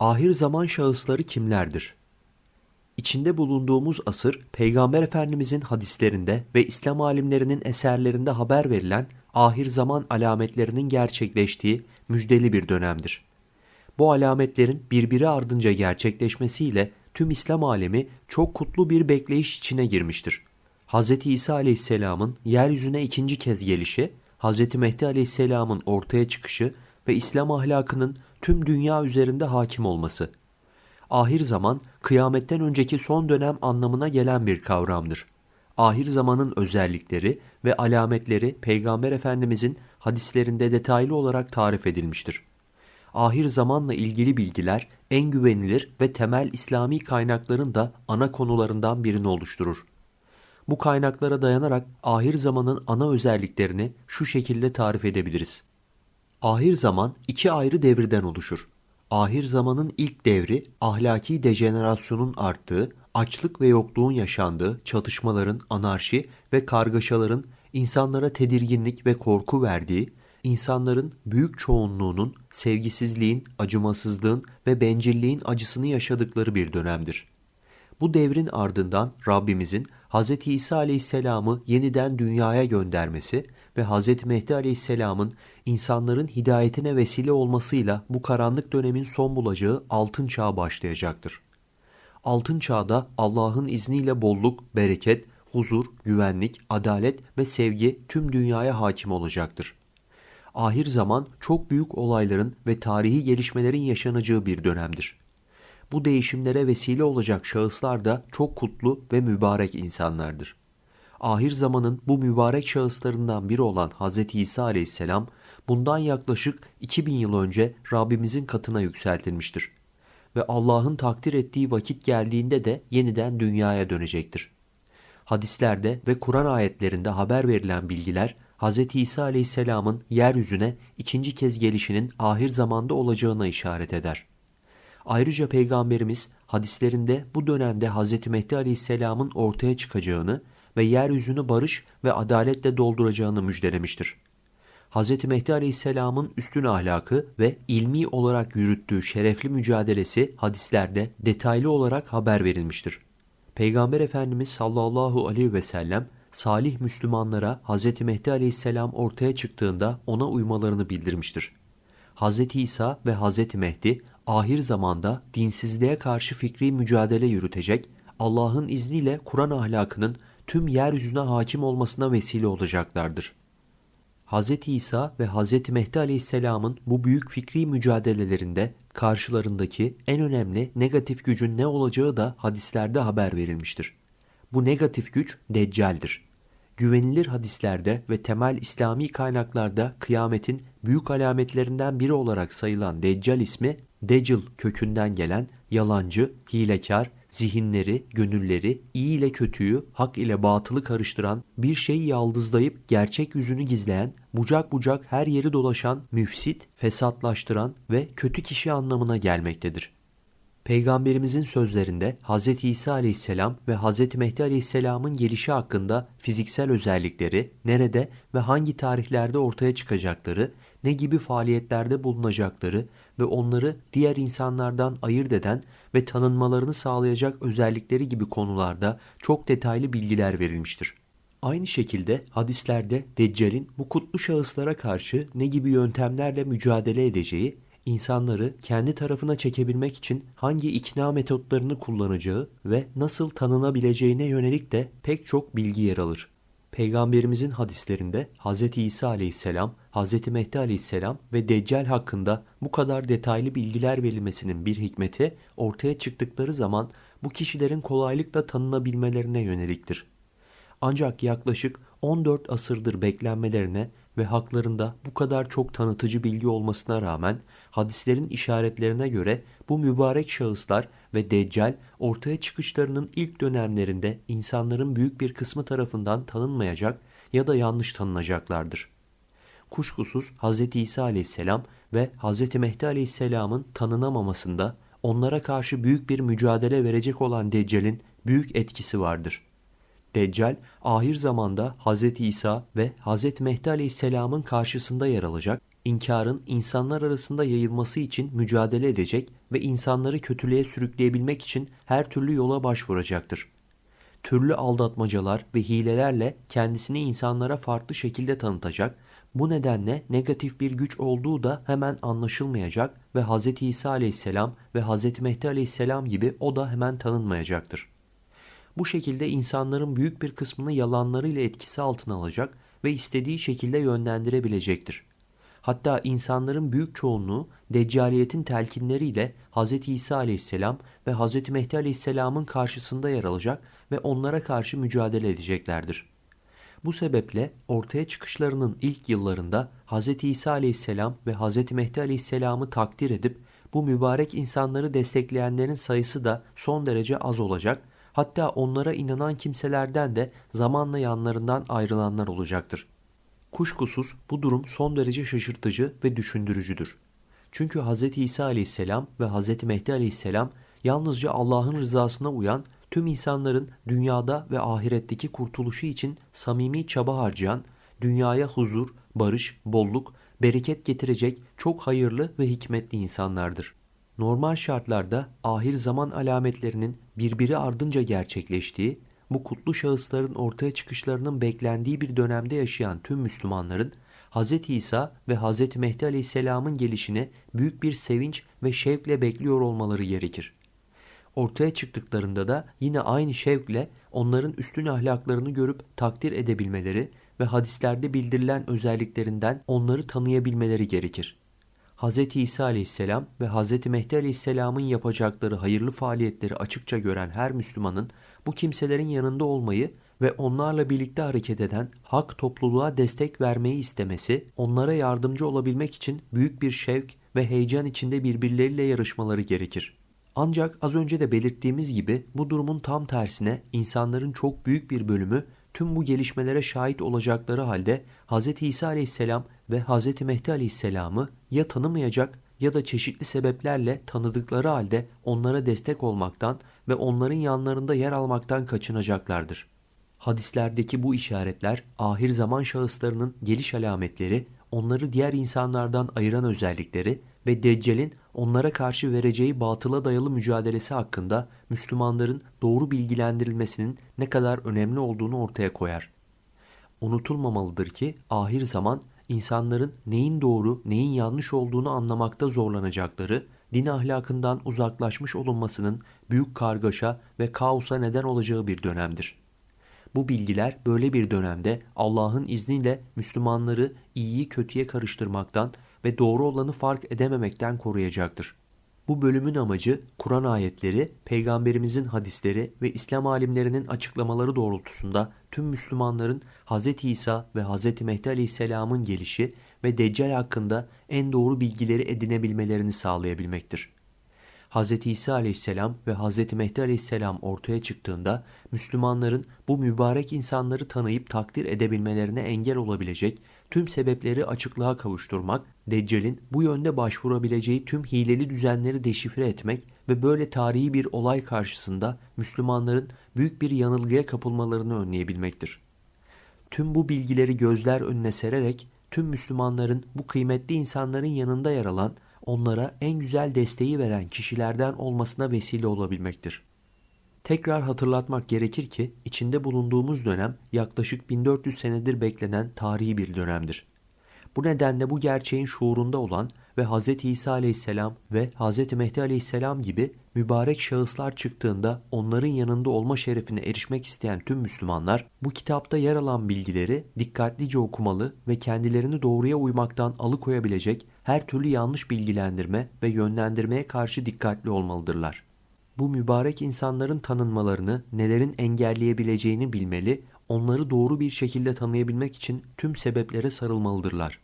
Ahir zaman şahısları kimlerdir? İçinde bulunduğumuz asır, Peygamber Efendimizin hadislerinde ve İslam alimlerinin eserlerinde haber verilen ahir zaman alametlerinin gerçekleştiği müjdeli bir dönemdir. Bu alametlerin birbiri ardınca gerçekleşmesiyle tüm İslam alemi çok kutlu bir bekleyiş içine girmiştir. Hz. İsa Aleyhisselam'ın yeryüzüne ikinci kez gelişi, Hz. Mehdi Aleyhisselam'ın ortaya çıkışı ve İslam ahlakının tüm dünya üzerinde hakim olması. Ahir zaman, kıyametten önceki son dönem anlamına gelen bir kavramdır. Ahir zamanın özellikleri ve alametleri Peygamber Efendimizin hadislerinde detaylı olarak tarif edilmiştir. Ahir zamanla ilgili bilgiler en güvenilir ve temel İslami kaynakların da ana konularından birini oluşturur. Bu kaynaklara dayanarak ahir zamanın ana özelliklerini şu şekilde tarif edebiliriz. Ahir zaman iki ayrı devirden oluşur. Ahir zamanın ilk devri ahlaki dejenerasyonun arttığı, açlık ve yokluğun yaşandığı, çatışmaların, anarşi ve kargaşaların insanlara tedirginlik ve korku verdiği, insanların büyük çoğunluğunun sevgisizliğin, acımasızlığın ve bencilliğin acısını yaşadıkları bir dönemdir. Bu devrin ardından Rabbimizin Hz. İsa Aleyhisselam'ı yeniden dünyaya göndermesi ve Hz. Mehdi Aleyhisselam'ın insanların hidayetine vesile olmasıyla bu karanlık dönemin son bulacağı altın çağ başlayacaktır. Altın çağda Allah'ın izniyle bolluk, bereket, huzur, güvenlik, adalet ve sevgi tüm dünyaya hakim olacaktır. Ahir zaman çok büyük olayların ve tarihi gelişmelerin yaşanacağı bir dönemdir. Bu değişimlere vesile olacak şahıslar da çok kutlu ve mübarek insanlardır. Ahir zamanın bu mübarek şahıslarından biri olan Hz. İsa aleyhisselam bundan yaklaşık 2000 yıl önce Rabbimizin katına yükseltilmiştir. Ve Allah'ın takdir ettiği vakit geldiğinde de yeniden dünyaya dönecektir. Hadislerde ve Kur'an ayetlerinde haber verilen bilgiler Hz. İsa aleyhisselamın yeryüzüne ikinci kez gelişinin ahir zamanda olacağına işaret eder. Ayrıca Peygamberimiz hadislerinde bu dönemde Hz. Mehdi Aleyhisselam'ın ortaya çıkacağını ve yeryüzünü barış ve adaletle dolduracağını müjdelemiştir. Hz. Mehdi Aleyhisselam'ın üstün ahlakı ve ilmi olarak yürüttüğü şerefli mücadelesi hadislerde detaylı olarak haber verilmiştir. Peygamber Efendimiz sallallahu aleyhi ve sellem salih Müslümanlara Hz. Mehdi Aleyhisselam ortaya çıktığında ona uymalarını bildirmiştir. Hz. İsa ve Hz. Mehdi ahir zamanda dinsizliğe karşı fikri mücadele yürütecek, Allah'ın izniyle Kur'an ahlakının tüm yeryüzüne hakim olmasına vesile olacaklardır. Hz. İsa ve Hz. Mehdi Aleyhisselam'ın bu büyük fikri mücadelelerinde karşılarındaki en önemli negatif gücün ne olacağı da hadislerde haber verilmiştir. Bu negatif güç Deccal'dir. Güvenilir hadislerde ve temel İslami kaynaklarda kıyametin büyük alametlerinden biri olarak sayılan Deccal ismi Decil kökünden gelen yalancı, hilekar, zihinleri, gönülleri, iyi ile kötüyü, hak ile batılı karıştıran, bir şeyi yaldızlayıp gerçek yüzünü gizleyen, bucak bucak her yeri dolaşan, müfsit, fesatlaştıran ve kötü kişi anlamına gelmektedir. Peygamberimizin sözlerinde Hz. İsa aleyhisselam ve Hz. Mehdi aleyhisselamın gelişi hakkında fiziksel özellikleri, nerede ve hangi tarihlerde ortaya çıkacakları, ne gibi faaliyetlerde bulunacakları ve onları diğer insanlardan ayırt eden ve tanınmalarını sağlayacak özellikleri gibi konularda çok detaylı bilgiler verilmiştir. Aynı şekilde hadislerde Deccal'in bu kutlu şahıslara karşı ne gibi yöntemlerle mücadele edeceği, insanları kendi tarafına çekebilmek için hangi ikna metotlarını kullanacağı ve nasıl tanınabileceğine yönelik de pek çok bilgi yer alır. Peygamberimizin hadislerinde Hz. İsa aleyhisselam, Hz. Mehdi aleyhisselam ve Deccal hakkında bu kadar detaylı bilgiler verilmesinin bir hikmeti ortaya çıktıkları zaman bu kişilerin kolaylıkla tanınabilmelerine yöneliktir. Ancak yaklaşık 14 asırdır beklenmelerine ve haklarında bu kadar çok tanıtıcı bilgi olmasına rağmen hadislerin işaretlerine göre bu mübarek şahıslar ve Deccal ortaya çıkışlarının ilk dönemlerinde insanların büyük bir kısmı tarafından tanınmayacak ya da yanlış tanınacaklardır. Kuşkusuz Hz. İsa aleyhisselam ve Hz. Mehdi aleyhisselamın tanınamamasında onlara karşı büyük bir mücadele verecek olan Deccal'in büyük etkisi vardır. Deccal ahir zamanda Hz. İsa ve Hz. Mehdi aleyhisselamın karşısında yer alacak, inkarın insanlar arasında yayılması için mücadele edecek ve insanları kötülüğe sürükleyebilmek için her türlü yola başvuracaktır. Türlü aldatmacalar ve hilelerle kendisini insanlara farklı şekilde tanıtacak, bu nedenle negatif bir güç olduğu da hemen anlaşılmayacak ve Hz. İsa aleyhisselam ve Hz. Mehdi aleyhisselam gibi o da hemen tanınmayacaktır. Bu şekilde insanların büyük bir kısmını yalanlarıyla etkisi altına alacak ve istediği şekilde yönlendirebilecektir. Hatta insanların büyük çoğunluğu deccaliyetin telkinleriyle Hz. İsa aleyhisselam ve Hz. Mehdi aleyhisselamın karşısında yer alacak ve onlara karşı mücadele edeceklerdir. Bu sebeple ortaya çıkışlarının ilk yıllarında Hz. İsa aleyhisselam ve Hz. Mehdi aleyhisselamı takdir edip bu mübarek insanları destekleyenlerin sayısı da son derece az olacak Hatta onlara inanan kimselerden de zamanla yanlarından ayrılanlar olacaktır. Kuşkusuz bu durum son derece şaşırtıcı ve düşündürücüdür. Çünkü Hz. İsa aleyhisselam ve Hz. Mehdi aleyhisselam yalnızca Allah'ın rızasına uyan tüm insanların dünyada ve ahiretteki kurtuluşu için samimi çaba harcayan, dünyaya huzur, barış, bolluk, bereket getirecek çok hayırlı ve hikmetli insanlardır. Normal şartlarda ahir zaman alametlerinin birbiri ardınca gerçekleştiği, bu kutlu şahısların ortaya çıkışlarının beklendiği bir dönemde yaşayan tüm Müslümanların Hz. İsa ve Hz. Mehdi Aleyhisselam'ın gelişini büyük bir sevinç ve şevkle bekliyor olmaları gerekir. Ortaya çıktıklarında da yine aynı şevkle onların üstün ahlaklarını görüp takdir edebilmeleri ve hadislerde bildirilen özelliklerinden onları tanıyabilmeleri gerekir. Hz. İsa aleyhisselam ve Hz. Mehdi aleyhisselamın yapacakları hayırlı faaliyetleri açıkça gören her Müslümanın bu kimselerin yanında olmayı ve onlarla birlikte hareket eden hak topluluğa destek vermeyi istemesi, onlara yardımcı olabilmek için büyük bir şevk ve heyecan içinde birbirleriyle yarışmaları gerekir. Ancak az önce de belirttiğimiz gibi bu durumun tam tersine insanların çok büyük bir bölümü tüm bu gelişmelere şahit olacakları halde Hz. İsa aleyhisselam ve Hz. Mehdi aleyhisselamı ya tanımayacak ya da çeşitli sebeplerle tanıdıkları halde onlara destek olmaktan ve onların yanlarında yer almaktan kaçınacaklardır. Hadislerdeki bu işaretler ahir zaman şahıslarının geliş alametleri, onları diğer insanlardan ayıran özellikleri ve Deccal'in onlara karşı vereceği batıla dayalı mücadelesi hakkında Müslümanların doğru bilgilendirilmesinin ne kadar önemli olduğunu ortaya koyar. Unutulmamalıdır ki ahir zaman insanların neyin doğru, neyin yanlış olduğunu anlamakta zorlanacakları, din ahlakından uzaklaşmış olunmasının büyük kargaşa ve kaosa neden olacağı bir dönemdir. Bu bilgiler böyle bir dönemde Allah'ın izniyle Müslümanları iyiyi kötüye karıştırmaktan ve doğru olanı fark edememekten koruyacaktır. Bu bölümün amacı Kur'an ayetleri, peygamberimizin hadisleri ve İslam alimlerinin açıklamaları doğrultusunda tüm Müslümanların Hz. İsa ve Hz. Mehdi Aleyhisselam'ın gelişi ve Deccal hakkında en doğru bilgileri edinebilmelerini sağlayabilmektir. Hz. İsa aleyhisselam ve Hz. Mehdi aleyhisselam ortaya çıktığında Müslümanların bu mübarek insanları tanıyıp takdir edebilmelerine engel olabilecek tüm sebepleri açıklığa kavuşturmak, Deccal'in bu yönde başvurabileceği tüm hileli düzenleri deşifre etmek ve böyle tarihi bir olay karşısında Müslümanların büyük bir yanılgıya kapılmalarını önleyebilmektir. Tüm bu bilgileri gözler önüne sererek tüm Müslümanların bu kıymetli insanların yanında yer alan onlara en güzel desteği veren kişilerden olmasına vesile olabilmektir. Tekrar hatırlatmak gerekir ki içinde bulunduğumuz dönem yaklaşık 1400 senedir beklenen tarihi bir dönemdir. Bu nedenle bu gerçeğin şuurunda olan ve Hz. İsa aleyhisselam ve Hz. Mehdi aleyhisselam gibi mübarek şahıslar çıktığında onların yanında olma şerefine erişmek isteyen tüm Müslümanlar bu kitapta yer alan bilgileri dikkatlice okumalı ve kendilerini doğruya uymaktan alıkoyabilecek her türlü yanlış bilgilendirme ve yönlendirmeye karşı dikkatli olmalıdırlar. Bu mübarek insanların tanınmalarını nelerin engelleyebileceğini bilmeli, onları doğru bir şekilde tanıyabilmek için tüm sebeplere sarılmalıdırlar.